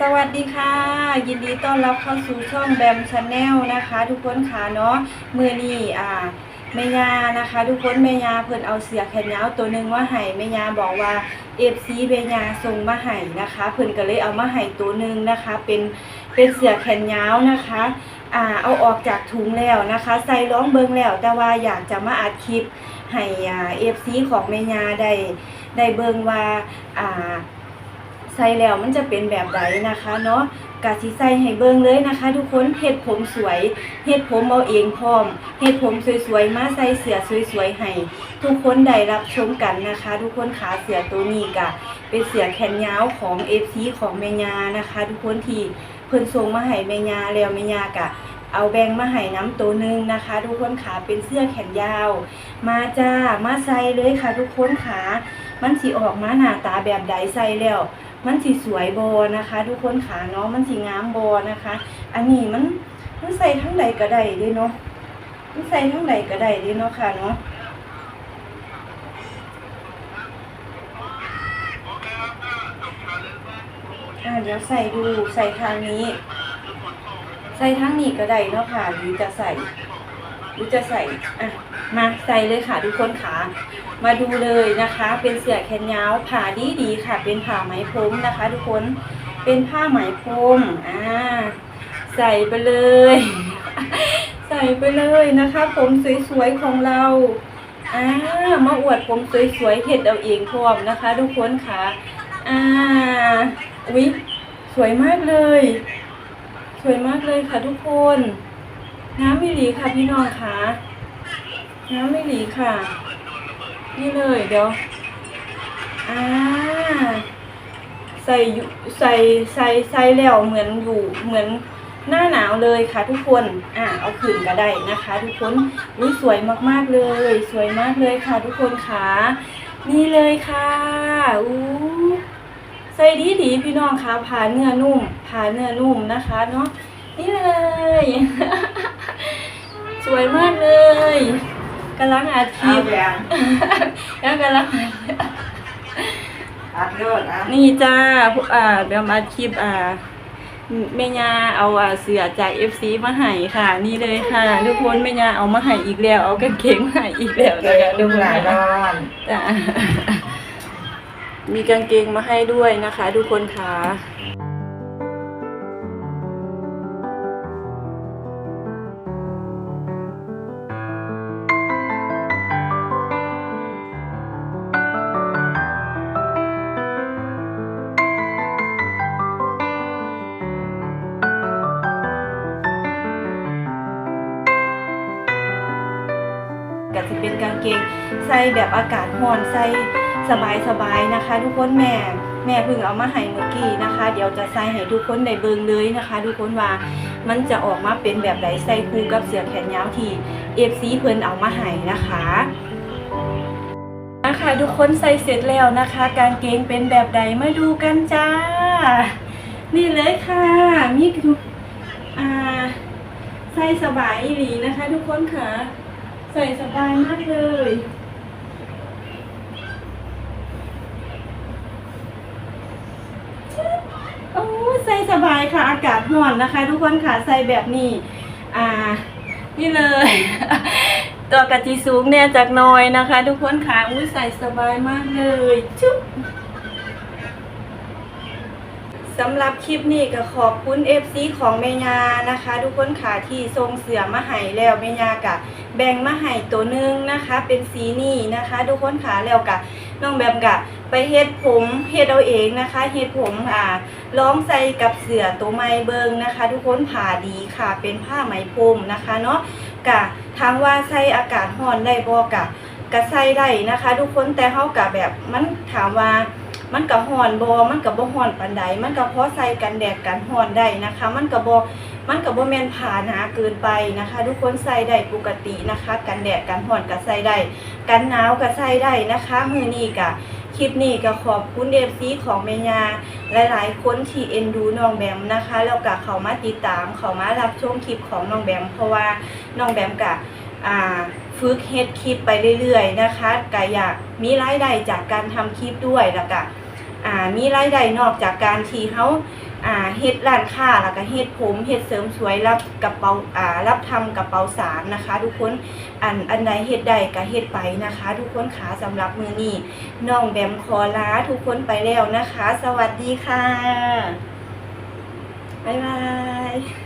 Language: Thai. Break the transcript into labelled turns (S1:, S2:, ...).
S1: สวัสดีค่ะ ยินดีต้อนรับเข้าสู่ช่องแบมชาแนลนะคะ ทุกคนค่ะเนาะมือนี่อ่าแม่ยานะคะ ทุกคนแม่ยาเพิ่นเอาเสือแขนยาวตัวหนึ่งมาให้แม่ยาบอกว่าเอฟซีแม่ยาส่งมาให้นะคะ เพิ่นก็เลยเอามาให้ตัวหนึ่งนะคะ เป็นเป็นเสือแขนยาวนะคะอ่าเอาออกจากถุงแล้วนะคะ ใส่ร้องเบิงแล้ว แต่ว่าอยากจะมาอัดคลิปให้อ่าเอฟซีของแม่ยาได้ได้เบิงว่าอ่า ใส่แล้วมันจะเป็นแบบใดนะคะเนาะกาสิใส่ให้เบิ่งเลยนะคะ ทุกคนเฮ็ดผมสวยเฮ็ดผมเอาเองพร้อมเฮ็ดผมสวยๆมาใส่เสื้อสวยๆให้ทุกคนได้รับชมกันนะคะ ทุกคนขาเสื้อตัวนี้ก็เป็นเสื้อแขนยาวของ FC ของแม่ยานะคะ ทุกคนที่เพิ่นส่งมาให้แม่ยาแล้วแม่ยาก็เอาแบงมาให้น้ำตัวหนึ่งนะคะ ทุกคนขาเป็นเสื้อแขนยาว มาจ้ามาใส่เลยค่ะ ทุกคนขามันสิออกมาหน้าตาแบบใดใส่แล้ว มันสีสวยโบนะคะ ทุกคนขาเนาะมันสีงามโบนะคะ อันนี้มันมันใส่ทั้งใดก็ได้เด้เนาะมันใส่ทั้งใดก็ได้เด้เนาะค่ะเนาะอ่าเดี๋ยวใส่ดูใส่ทางนี้ ใส่ทางนี้ก็ได้เนาะค่ะหรือจะใส่หรือจะใส่อะมาใส่เลยค่ะทุกคนขา มาดูเลยนะคะ เป็นเสื้อแขนยาวผ่าดีดีค่ะ เป็นผ้าไหมพรมนะคะ ทุกคนเป็นผ้าไหมพรมอ่าใส่ไปเลย ใส่ไปเลยนะคะ ผมสวยๆของเราอ่ามาอวดผมสวยๆเห็ดเอาเองพร้อมนะคะ ทุกคนค่ะอ่าอุ๊ยสวยมากเลย สวยมากเลยค่ะทุกคน น้ำมิหลีค่ะพี่น้องค่ะน้ำมิหลีค่ะ นี่เลยเดี๋ยวอ่าใส่อยู่ใส่ใส่ใส่แล้วเหมือนอยู่เหมือนหน้าหนาวเลยค่ะทุกคนอ่าเอาขึ้นก็ได้นะคะ ทุกคนอุ้ยสวยมากๆเลย สวยมากเลยค่ะทุกคนค่ะนี่เลยค่ะอู้ใส่ดีดีพี่น้องค่ะผ่าเนื้อนุ่มผ่าเนื้อนุ่มนะคะเนาะนี่เลย สวยมากเลย กำลังอัดค
S2: เอา
S1: ลิป
S2: แหวน
S1: แล้วกำลัง
S2: อัดโลดอะ
S1: นี่จ้าพวกอ่าเดี๋ยวมาคลิปอ่าแม่ยาเอาอ่าเสือจากเอฟซีมาให้ค่ะ นี่เลยค่ะ ทุกคนแม่ยาเอามาให้อีกแล้ว เอากางเกงมาให้อีกแล้วนะคะทุ
S2: ดู
S1: กคน
S2: หลายบ้าน
S1: จ้ามีกางเกงมาให้ด้วยนะคะ ทุกคนค่ะ ก็จะเป็นกางเกงใส่แบบอากาศร้อนใส่สบายๆนะคะ ทุกคนแม่แม่เพิ่งเอามาให้เมื่อกี้นะคะ เดี๋ยวจะใส่ให้ทุกคนได้เบิ่งเลยนะคะ ทุกคนว่ามันจะออกมาเป็นแบบไหนใส่คู่กับเสื้อแขนยาวที่เอฟซีเพิ่นเอามาให้นะคะนะคะทุกคนใส่เสร็จแล้วนะคะ กางเกงเป็นแบบใดมาดูกันจ้า นี่เลยค่ะมีทุกอ่าใส่สบายอีหลีนะคะ ทุกคนค่ะ ใส่สบายมากเลย โอ้ใส่สบายค่ะ อากาศร้อนนะคะ ทุกคนค่ะ ใส่แบบนี้ อ่า นี่เลย ตัวกะทิสูงเนี่ยจากน้อยนะคะ ทุกคนค่ะ อุ้ยใส่สบายมากเลยจุ๊บ สำหรับคลิปนี้ก็ขอบคุณ FC ของเมยานะคะ ทุกคนค่ะที่ทรงเสือมาให้แล้วเมยากะแบ่งมาให้ตัวหนึงนะคะ เป็นสีนี่นะคะ ทุกคนค่ะแล้วกะน้องแบมกะไปเฮ็ดผมเฮ็ดเอาเองนะคะเฮ็ดผมอ่าลองใส่กับเสือตัวไม้เบิงนะคะ ทุกคนผ่าดีค่ะ เป็นผ้าไหมพรมนะคะเนาะกะถามว่าใส่อากาศร้อนได้บ่กะกะใส่ได้นะคะ ทุกคนแต่เฮากะแบบมันถามว่า มันก็ฮ้อนบ่มันก็บ่ฮ้อนปานใดมันก็พอใส่กันแดดกันฮ้อนได้นะคะ มันก็บ่มันก็บ่แมนผ่าหนาเกินไปนะคะ ทุกคนใส่ได้ปกตินะคะ กันแดดกันฮ้อนก็ใส่ได้กันหนาวก็ใส่ได้นะคะมือนี้ก็คลิปนี้ก็ขอบคุณ FC ของแม่ยาหลายๆคนที่เอ็นดูน้องแบมนะคะ แล้วก็เขามาติดตามเขามารับชมคลิปของน้องแบมเพราะว่าน้องแบมก็อ่าฝึกเฮ็ดคลิปไปเรื่อยๆนะคะก็อยากมีรายได้จากการทำคลิปด้วยแล้วก็ อ่ามีรายได้นอกจากการที่เขาอ่าเฮ็ดร้านค้าแล้วก็เฮ็ดผมเฮ็ดเสริมสวยรับกระเป๋าอ่ารับทำกระเป๋าสารนะคะ ทุกคนอันอันใดเฮ็ดใดก็เฮ็ดไปนะคะ ทุกคนขาสำหรับมือนี้น้องแบมคอลาทุกคนไปแล้วนะคะ สวัสดีค่ะบ๊ายบาย